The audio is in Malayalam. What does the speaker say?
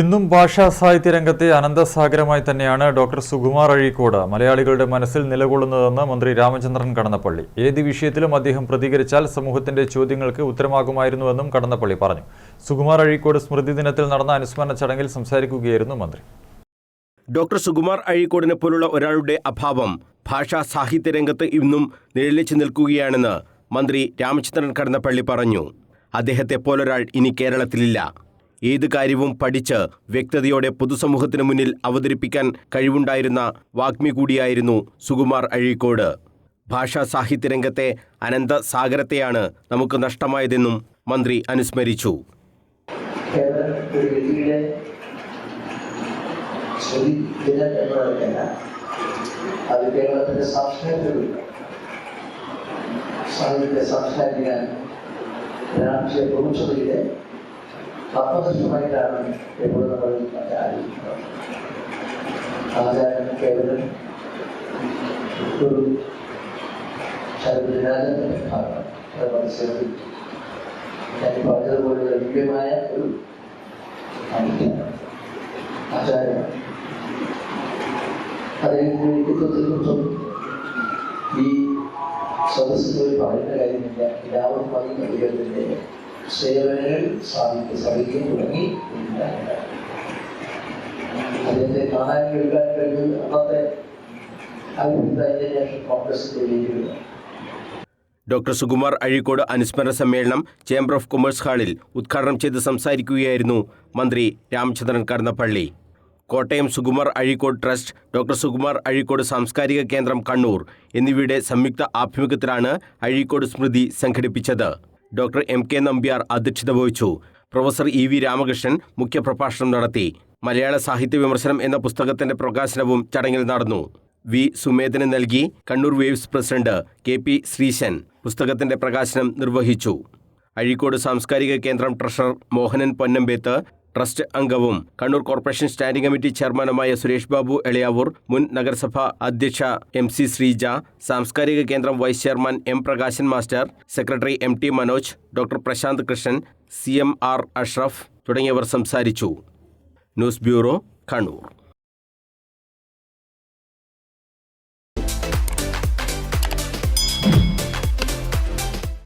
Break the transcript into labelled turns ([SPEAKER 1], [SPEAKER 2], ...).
[SPEAKER 1] ഇന്നും ഭാഷാ സാഹിത്യ രംഗത്തെ അനന്തസാഗരമായി തന്നെയാണ് ഡോക്ടർ സുകുമാർ അഴീക്കോട് മലയാളികളുടെ മനസ്സിൽ നിലകൊള്ളുന്നതെന്ന് മന്ത്രി രാമചന്ദ്രൻ കടന്നപ്പള്ളി. ഏത് വിഷയത്തിലും അദ്ദേഹം പ്രതികരിച്ചാൽ സമൂഹത്തിന്റെ ചോദ്യങ്ങൾക്ക് ഉത്തരമാകുമായിരുന്നുവെന്നും കടന്നപ്പള്ളി പറഞ്ഞു. സുകുമാർ അഴീക്കോട് സ്മൃതി ദിനത്തിൽ നടന്ന അനുസ്മരണ ചടങ്ങിൽ സംസാരിക്കുകയായിരുന്നു മന്ത്രി.
[SPEAKER 2] ഡോക്ടർ സുകുമാർ അഴീക്കോടിനെ പോലുള്ള ഒരാളുടെ അഭാവം ഭാഷാ സാഹിത്യ രംഗത്ത് ഇന്നും നിഴലിച്ചു നിൽക്കുകയാണെന്ന് മന്ത്രി രാമചന്ദ്രൻ കടന്നപ്പള്ളി പറഞ്ഞു. അദ്ദേഹത്തെ പോലൊരാൾ ഇനി കേരളത്തിലില്ല. ഏത് കാര്യവും പഠിച്ച് വ്യക്തതയോടെ പൊതുസമൂഹത്തിന് മുന്നിൽ അവതരിപ്പിക്കാൻ കഴിവുണ്ടായിരുന്ന വാഗ്മി കൂടിയായിരുന്നു സുകുമാർ അഴീക്കോട്. ഭാഷാ സാഹിത്യ രംഗത്തെ അനന്ത സാഗരത്തെയാണ് നമുക്ക് നഷ്ടമായതെന്നും മന്ത്രി അനുസ്മരിച്ചു.
[SPEAKER 3] സാഹിത്യ സാംസ്കാരിക രാഷ്ട്രീയ പ്രമുഖതയുടെ ആത്മനിഷ്ഠമായിട്ടാണ് എപ്പോഴും നമ്മൾ ആലോചിക്കുന്നത്. ആചാരം കേവലം ഒരു ശരദിനാചരണത്തിന്റെ ഭാഗമാണ് അത് മനസ്സിലാക്കി ഞാൻ പറഞ്ഞതുപോലെ ലഭ്യമായ ഒരു അനുഷ്ഠാനം ആചാരമാണ് അതിന് വ്യക്തിത്വത്തെ കുറിച്ചും ഈ സദസ്സിൽ പറയുന്ന കാര്യമില്ല. എല്ലാവരും പറയുന്ന അദ്ദേഹത്തിന്റെ സേവനങ്ങൾ സാധിക്ക സാധിക്കാൻ തുടങ്ങി. അതിന്റെ കാണാൻ കേൾക്കാൻ കഴിഞ്ഞത് അന്നത്തെ
[SPEAKER 2] ഡോക്ടർ സുകുമാർ അഴീക്കോട് അനുസ്മരണ സമ്മേളനം ചേംബർ ഓഫ് കൊമേഴ്സ് ഹാളിൽ ഉദ്ഘാടനം ചെയ്ത് സംസാരിക്കുകയായിരുന്നു മന്ത്രി രാമചന്ദ്രൻ കടന്നപ്പള്ളി. കോട്ടയം സുകുമാർ അഴീക്കോട് ട്രസ്റ്റ് ഡോക്ടർ സുകുമാർ അഴീക്കോട് സാംസ്കാരിക കേന്ദ്രം കണ്ണൂർ എന്നിവയുടെ സംയുക്ത ആഭിമുഖ്യത്തിലാണ് അഴീക്കോട് സ്മൃതി സംഘടിപ്പിച്ചത്. ഡോക്ടർ എം കെ നമ്പ്യാർ അധ്യക്ഷത വഹിച്ചു. പ്രൊഫസർ ഇ വി രാമകൃഷ്ണൻ മുഖ്യപ്രഭാഷണം നടത്തി. മലയാള സാഹിത്യ വിമർശനം എന്ന പുസ്തകത്തിന്റെ പ്രകാശനവും ചടങ്ങിൽ നടന്നു. വി. സുമേധന് നൽകി. Kannur waves president K. P. Sreesan പുസ്തകത്തിന്റെ പ്രകാശനം നിർവഹിച്ചു. അഴീക്കോട് സാംസ്കാരിക കേന്ദ്രം ട്രഷറർ മോഹനൻ പൊന്നമ്പേത്ത് ട്രസ്റ്റ് അംഗവും കണ്ണൂർ കോർപ്പറേഷൻ സ്റ്റാൻഡിംഗ് കമ്മിറ്റി ചെയർമാനുമായ സുരേഷ് ബാബു എളിയാവൂർ മുൻ നഗരസഭാ അധ്യക്ഷ എം സി ശ്രീജ സാംസ്കാരിക കേന്ദ്രം vice chairman M Prakashan master secretary M T Manoj doctor Prashanth Krishnan C M R Ashraf തുടങ്ങിയവർ സംസാരിച്ചു. News bureau Kannur.